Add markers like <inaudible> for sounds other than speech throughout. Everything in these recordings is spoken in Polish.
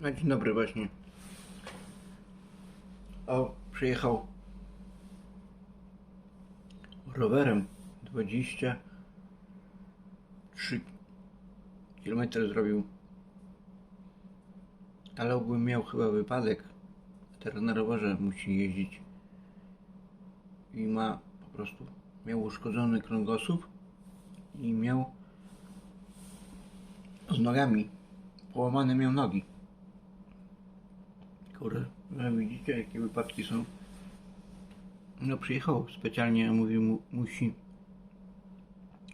No dzień dobry właśnie. O, przyjechał rowerem 23 km zrobił. Ale ogólnie miał chyba wypadek. Teraz na rowerze musi jeździć. I ma po prostu miał uszkodzony kręgosłup i miał z nogami. Połamane miał nogi. Kurde, no widzicie jakie wypadki są. No przyjechał specjalnie, mówił mu, musi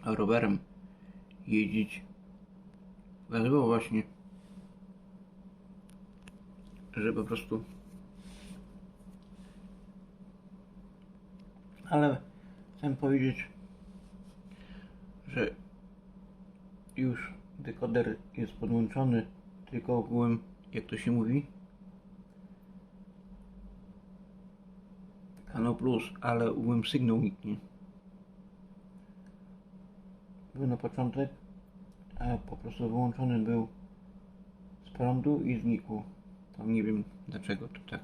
rowerem jeździć. Pokazywał właśnie, że po prostu ale chcę powiedzieć, że już dekoder jest podłączony, tylko ogółem, jak to się mówi, kanał plus, ale ogółem sygnał niknie. Był na początek, a po prostu wyłączony był z prądu i znikł. Tam nie wiem dlaczego to tak.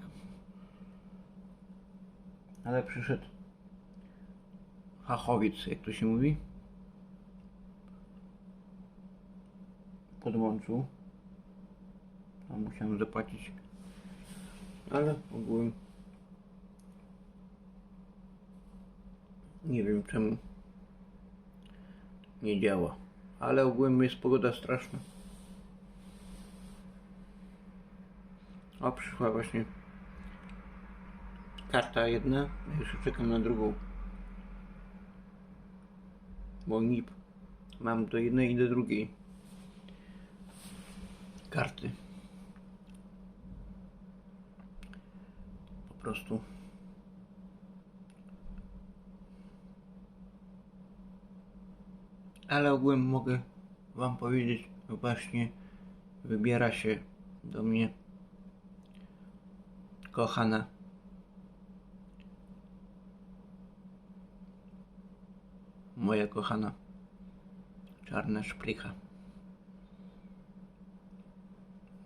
Ale przyszedł fachowiec, jak to się mówi. Podłączył. A musiałem zapłacić. Ale ogółem nie wiem czemu nie działa. Ale ogółem jest pogoda straszna. O, przyszła właśnie karta jedna. Jeszcze czekam na drugą. Bo NIP mam do jednej i do drugiej karty. Po prostu. Ale ogółem mogę Wam powiedzieć, że właśnie wybiera się do mnie kochana moja kochana czarna szprycha.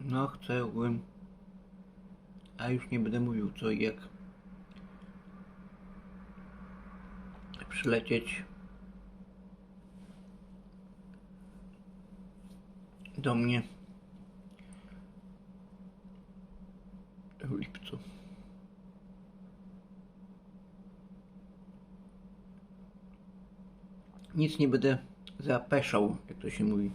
No, chcę ogółem, a już nie będę mówił co i jak przylecieć do mnie w lipcu. Nic nie będę zapeszał, jak to się mówi.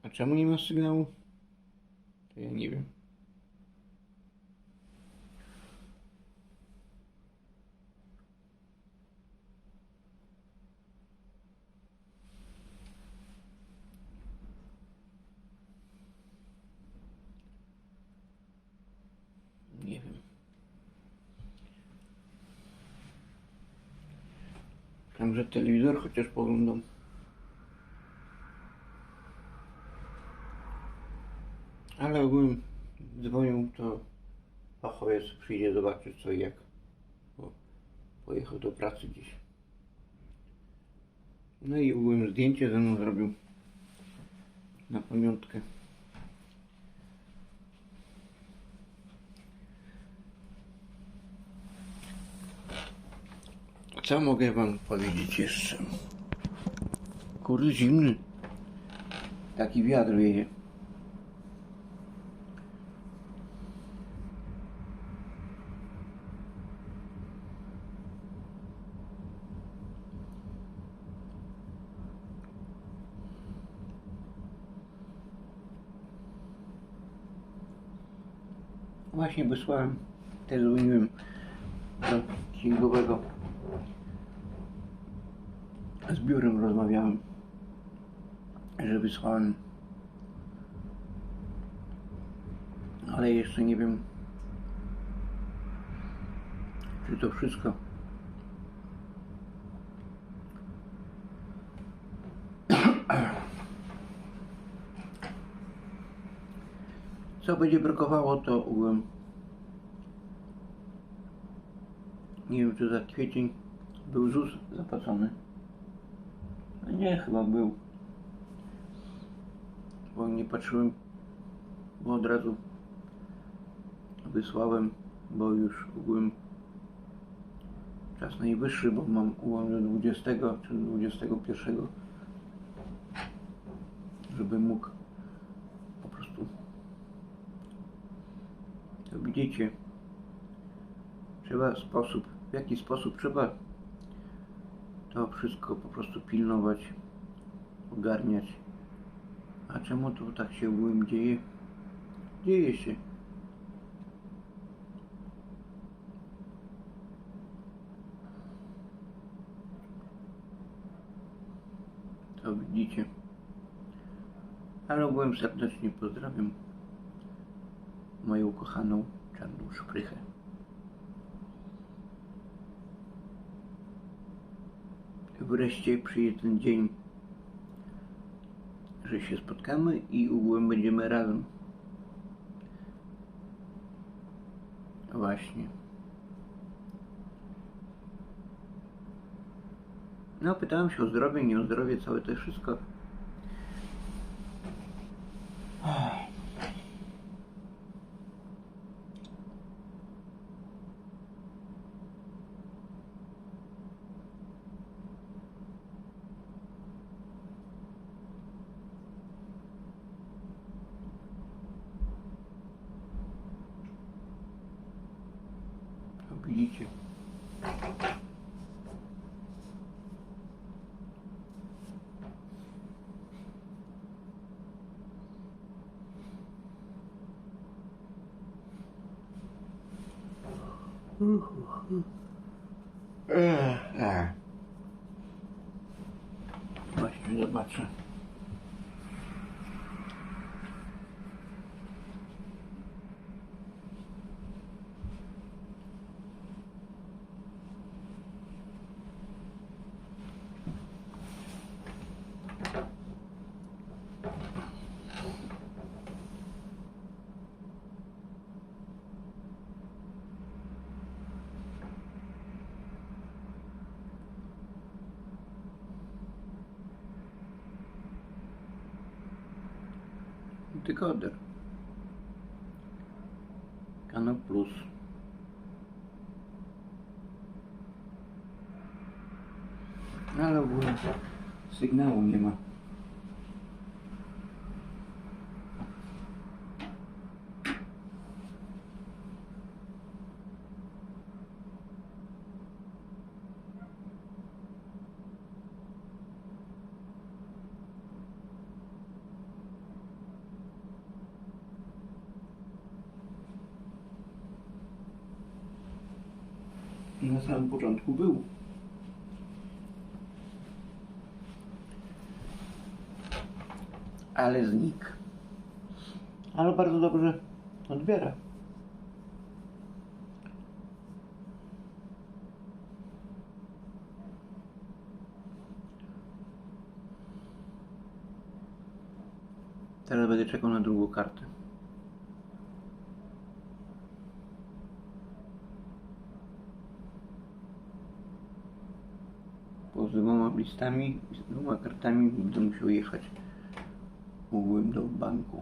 A czemu nie ma sygnału? To ja nie wiem. Także telewizor chociaż poglądam. Ale ogólnie dzwonił, to fachowiec przyjdzie zobaczyć co i jak. Bo pojechał do pracy gdzieś. No i ogólnie zdjęcie ze mną zrobił na pamiątkę. Co mogę wam powiedzieć jeszcze? Kurde zimny. Taki wiatr wieje. Właśnie wysłałem, też dzwoniłem do księgowego. Z biurem rozmawiałem, że wysłałem. Ale jeszcze nie wiem, czy to wszystko co będzie brakowało, to ogółem nie wiem, czy za kwiecień był ZUS zapłacony. Nie, chyba był. Bo nie patrzyłem, bo od razu wysłałem, bo już ogółem czas najwyższy, bo mam ogółem do 20 czy 21, żeby mógł po prostu to widzicie trzeba sposób, w jaki sposób trzeba to wszystko po prostu pilnować, ogarniać. A czemu to tak się ogółem dzieje? Dzieje się. To widzicie. Ale ogółem serdecznie pozdrawiam moją ukochaną czarną szprychę. Wreszcie przyjdzie ten dzień, że się spotkamy i ogółem będziemy razem. Właśnie. No, pytałem się o zdrowie, nie o zdrowie, całe to wszystko. 嗯哼哼 Kanał Plus. Ale w ogóle sygnału nie ma. Na samym początku był. Ale znikł. Ale bardzo dobrze odbiera. Teraz będę czekał na drugą kartę. Bo z dwoma listami, z dwoma kartami będę musiał jechać ogółem do banku.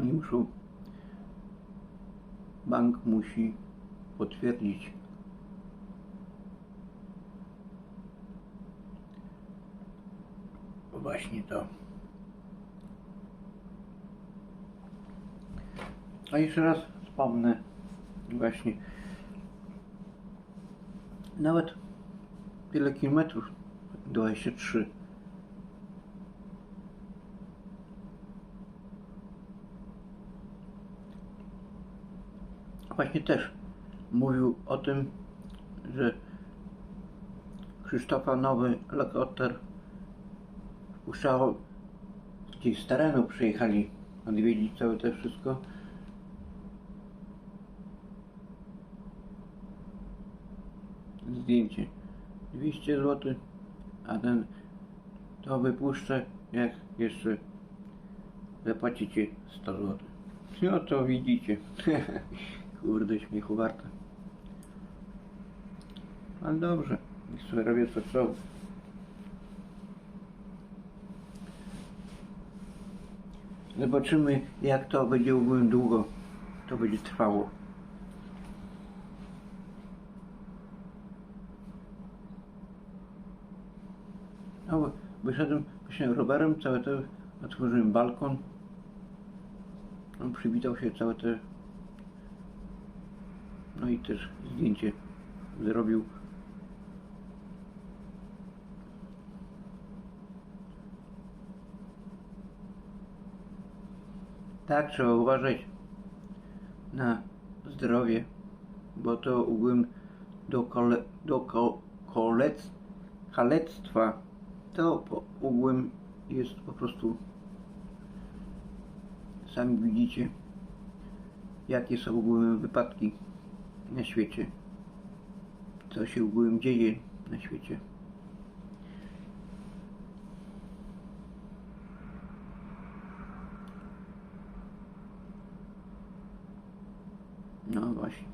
Oni muszą, bank musi potwierdzić właśnie to. A jeszcze raz wspomnę właśnie nawet wiele kilometrów. 23 właśnie też mówił o tym, że Krzysztofa nowy lokoter wpuszczało gdzieś z terenu przyjechali odwiedzić całe to wszystko zdjęcie 200 zł, a ten to wypuszczę jak jeszcze zapłacicie 100 zł. No to widzicie. <laughs> Kurde, śmiechu warte. Ale dobrze, niech sobie robię co chcą. Zobaczymy jak to będzie długo to będzie trwało. No, wyszedłem właśnie rowerem, całe to otworzyłem balkon. On przywitał się całe te. No i też zdjęcie zrobił. Tak, trzeba uważać na zdrowie, bo to ogółem do, kole, do ko, kolec, kalectwa to ogółem jest po prostu sami widzicie jakie są ogółem wypadki na świecie. Co się ogółem dzieje na świecie. No właśnie.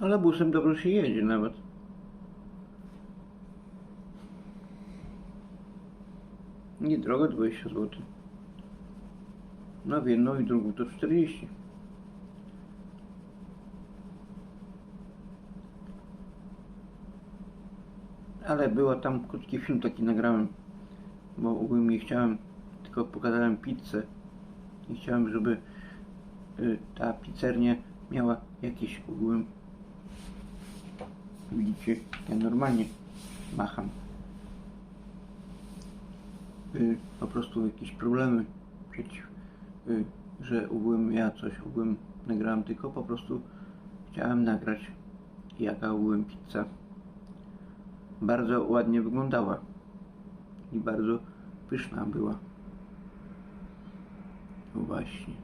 Ale busem dobrze się jedzie nawet Nie droga 20 zł. W jedną i drugą to 40. Ale była tam krótki film taki nagrałem, bo ogólnie chciałem, tylko pokazałem pizzę i chciałem, żeby y, ta pizzernia miała jakieś ogółem widzicie, ja normalnie macham po prostu jakieś problemy przeciw, y, że ogółem ja coś ogółem nagrałem, tylko po prostu chciałem nagrać jaka ogółem pizza bardzo ładnie wyglądała i bardzo pyszna była. No właśnie.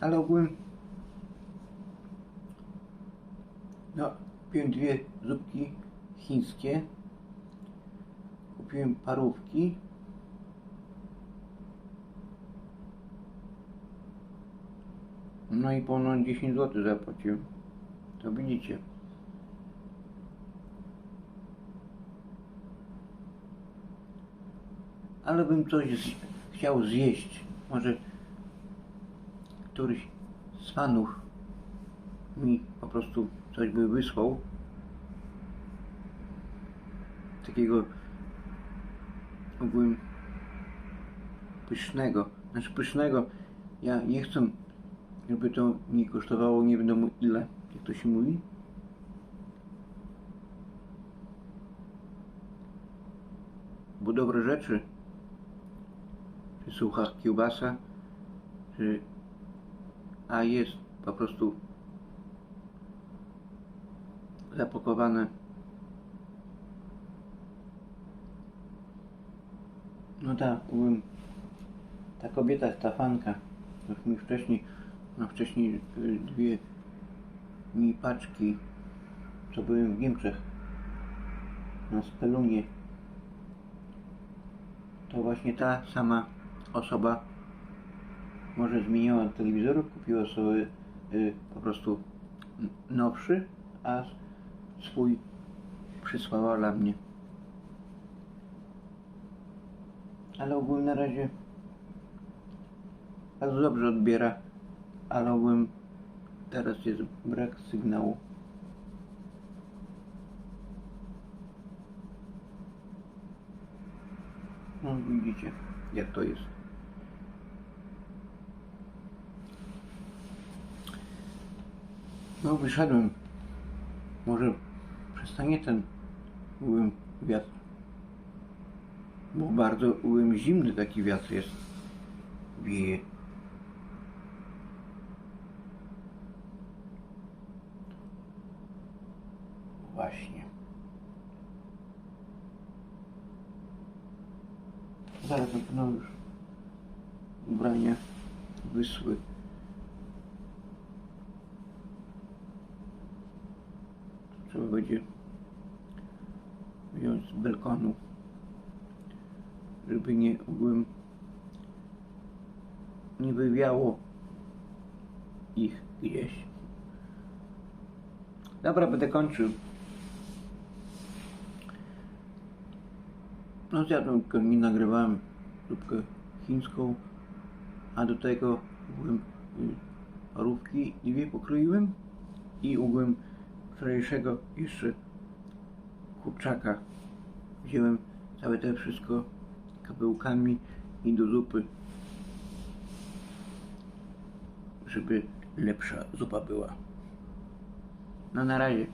Ale ogółem no, kupiłem dwie zupki chińskie kupiłem parówki. No i ponad 10 zł zapłaciłem. To widzicie. Ale bym coś z, chciał zjeść. Może któryś z fanów mi po prostu coś by wysłał. Takiego ogółem pysznego. Znaczy pysznego, ja nie chcę, żeby to mi kosztowało nie wiadomo ile, jak to się mówi. Bo dobre rzeczy, czy sucha kiełbasa, czy a jest po prostu zapakowane No tak, ta kobieta, ta fanka, już mi wcześniej, no wcześniej y, dwie mi paczki, co byłem w Niemczech, na Spelunie, to właśnie ta sama osoba może zmieniła telewizor, kupiła sobie y, po prostu nowszy, a swój przysłała dla mnie. Ale ogólnie na razie bardzo dobrze odbiera, ale ogólnie teraz jest brak sygnału. No widzicie jak to jest. No wyszedłem. Może przestanie ten byłem wiatr. Bo bardzo byłem zimny taki wiatr jest. Wieje. Właśnie. Zaraz no już ubrania wysły. Trzeba będzie wziąć z balkonu, żeby nie ogółem nie wywiało ich gdzieś. Dobra, będę kończył. No zjadłem, mi nagrywałem zupkę chińską, a do tego ogółem y, parówki dwie pokroiłem i ogółem wczorajszego jeszcze kurczaka wziąłem całe to wszystko kapełkami i do zupy żeby lepsza zupa była. No na razie.